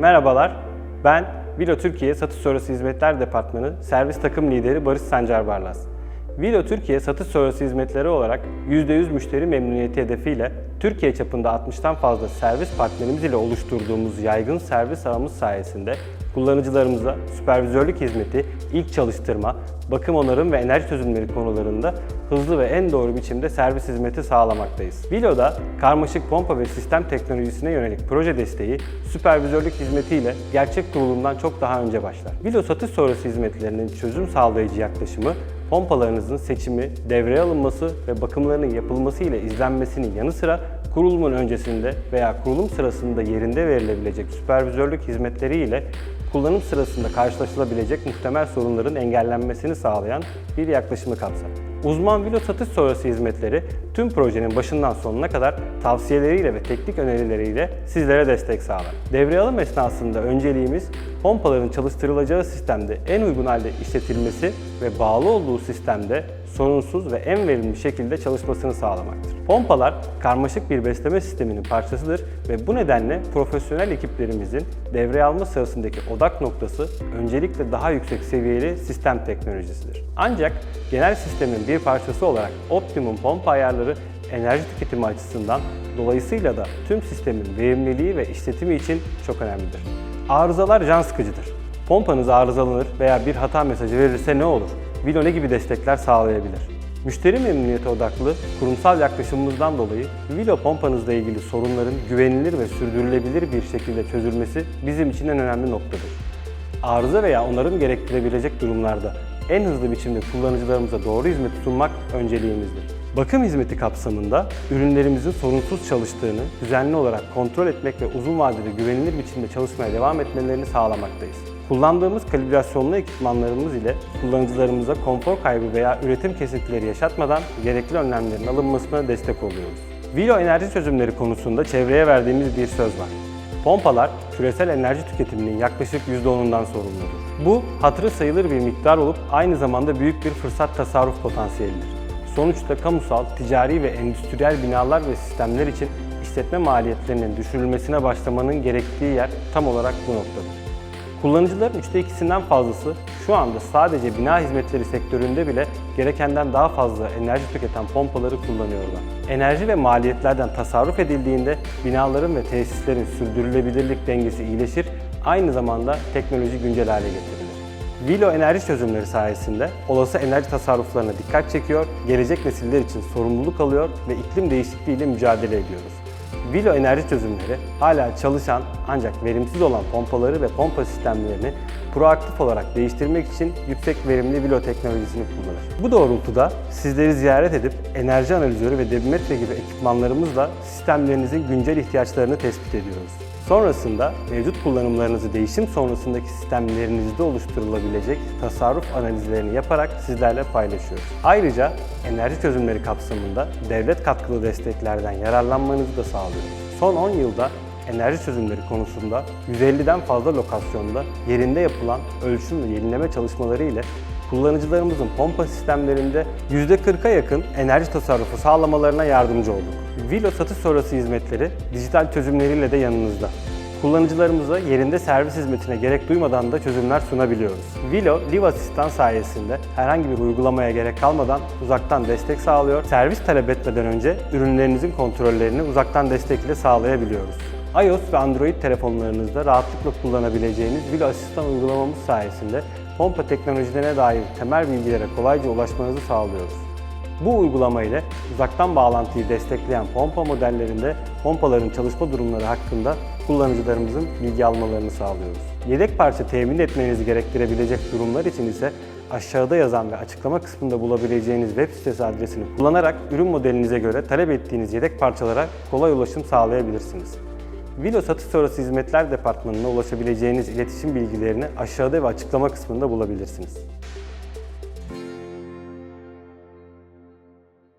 Merhabalar, ben Vilo Türkiye Satış Sonrası Hizmetler Departmanı Servis Takım Lideri Barış Sancar Barlas. Vilo Türkiye satış sonrası hizmetleri olarak %100 müşteri memnuniyeti hedefiyle Türkiye çapında 60'tan fazla servis partnerimiz ile oluşturduğumuz yaygın servis ağımız sayesinde kullanıcılarımıza süpervizörlük hizmeti, ilk çalıştırma, bakım onarım ve enerji çözümleri konularında hızlı ve en doğru biçimde servis hizmeti sağlamaktayız. Vilo'da karmaşık pompa ve sistem teknolojisine yönelik proje desteği süpervizörlük hizmetiyle gerçek kurulumdan çok daha önce başlar. Vilo satış sonrası hizmetlerinin çözüm sağlayıcı yaklaşımı pompalarınızın seçimi, devreye alınması ve bakımlarının yapılması ile izlenmesinin yanı sıra kurulumun öncesinde veya kurulum sırasında yerinde verilebilecek süpervizörlük hizmetleri ile kullanım sırasında karşılaşılabilecek muhtemel sorunların engellenmesini sağlayan bir yaklaşımı kapsar. Uzman Vilo satış sonrası hizmetleri tüm projenin başından sonuna kadar tavsiyeleriyle ve teknik önerileriyle sizlere destek sağlar. Devreye alım esnasında önceliğimiz pompaların çalıştırılacağı sistemde en uygun halde işletilmesi ve bağlı olduğu sistemde sorunsuz ve en verimli şekilde çalışmasını sağlamaktır. Pompalar karmaşık bir besleme sisteminin parçasıdır ve bu nedenle profesyonel ekiplerimizin devreye alma sırasındaki odak noktası öncelikle daha yüksek seviyeli sistem teknolojisidir. Ancak genel sistemin bir parçası olarak optimum pompa ayarları enerji tüketimi açısından dolayısıyla da tüm sistemin verimliliği ve işletimi için çok önemlidir. Arızalar can sıkıcıdır. Pompanız arızalanır veya bir hata mesajı verirse ne olur? Vilo ne gibi destekler sağlayabilir? Müşteri memnuniyeti odaklı kurumsal yaklaşımımızdan dolayı Vilo pompanızla ilgili sorunların güvenilir ve sürdürülebilir bir şekilde çözülmesi bizim için en önemli noktadır. Arıza veya onarım gerektirebilecek durumlarda en hızlı biçimde kullanıcılarımıza doğru hizmeti sunmak önceliğimizdir. Bakım hizmeti kapsamında ürünlerimizin sorunsuz çalıştığını düzenli olarak kontrol etmek ve uzun vadede güvenilir biçimde çalışmaya devam etmelerini sağlamaktayız. Kullandığımız kalibrasyonlu ekipmanlarımız ile kullanıcılarımıza konfor kaybı veya üretim kesintileri yaşatmadan gerekli önlemlerin alınmasına destek oluyoruz. Vilo enerji çözümleri konusunda çevreye verdiğimiz bir söz var. Pompalar küresel enerji tüketiminin yaklaşık %10'undan sorumludur. Bu hatırı sayılır bir miktar olup aynı zamanda büyük bir fırsat tasarruf potansiyelidir. Sonuçta kamusal, ticari ve endüstriyel binalar ve sistemler için işletme maliyetlerinin düşürülmesine başlamanın gerektiği yer tam olarak bu noktadır. Kullanıcıların üçte ikisinden fazlası şu anda sadece bina hizmetleri sektöründe bile gerekenden daha fazla enerji tüketen pompaları kullanıyorlar. Enerji ve maliyetlerden tasarruf edildiğinde binaların ve tesislerin sürdürülebilirlik dengesi iyileşir, aynı zamanda teknoloji güncel hale getirilir. Vilo enerji çözümleri sayesinde olası enerji tasarruflarına dikkat çekiyor, gelecek nesiller için sorumluluk alıyor ve iklim değişikliğiyle mücadele ediyoruz. Vilo enerji çözümleri hala çalışan ancak verimsiz olan pompaları ve pompa sistemlerini proaktif olarak değiştirmek için yüksek verimli Vilo teknolojisini kullanır. Bu doğrultuda sizleri ziyaret edip enerji analizörü ve debimetre gibi ekipmanlarımızla sistemlerinizin güncel ihtiyaçlarını tespit ediyoruz. Sonrasında mevcut kullanımlarınızı değişim sonrasındaki sistemlerinizde oluşturulabilecek tasarruf analizlerini yaparak sizlerle paylaşıyoruz. Ayrıca enerji çözümleri kapsamında devlet katkılı desteklerden yararlanmanızı da sağlıyoruz. Son 10 yılda enerji çözümleri konusunda 150'den fazla lokasyonda yerinde yapılan ölçüm ve yenileme çalışmaları ile kullanıcılarımızın pompa sistemlerinde %40'a yakın enerji tasarrufu sağlamalarına yardımcı olduk. Vilo satış sonrası hizmetleri dijital çözümleriyle de yanınızda. Kullanıcılarımıza yerinde servis hizmetine gerek duymadan da çözümler sunabiliyoruz. Vilo, Live Asistan sayesinde herhangi bir uygulamaya gerek kalmadan uzaktan destek sağlıyor. Servis talep etmeden önce ürünlerinizin kontrollerini uzaktan destek ile sağlayabiliyoruz. iOS ve Android telefonlarınızda rahatlıkla kullanabileceğiniz Vilo Asistan uygulamamız sayesinde pompa teknolojilerine dair temel bilgilere kolayca ulaşmanızı sağlıyoruz. Bu uygulama ile uzaktan bağlantıyı destekleyen pompa modellerinde pompaların çalışma durumları hakkında kullanıcılarımızın bilgi almalarını sağlıyoruz. Yedek parça temin etmenizi gerektirebilecek durumlar için ise aşağıda yazan ve açıklama kısmında bulabileceğiniz web sitesi adresini kullanarak ürün modelinize göre talep ettiğiniz yedek parçalara kolay ulaşım sağlayabilirsiniz. Vilo Satış Sonrası Hizmetler Departmanı'na ulaşabileceğiniz iletişim bilgilerini aşağıda ve açıklama kısmında bulabilirsiniz.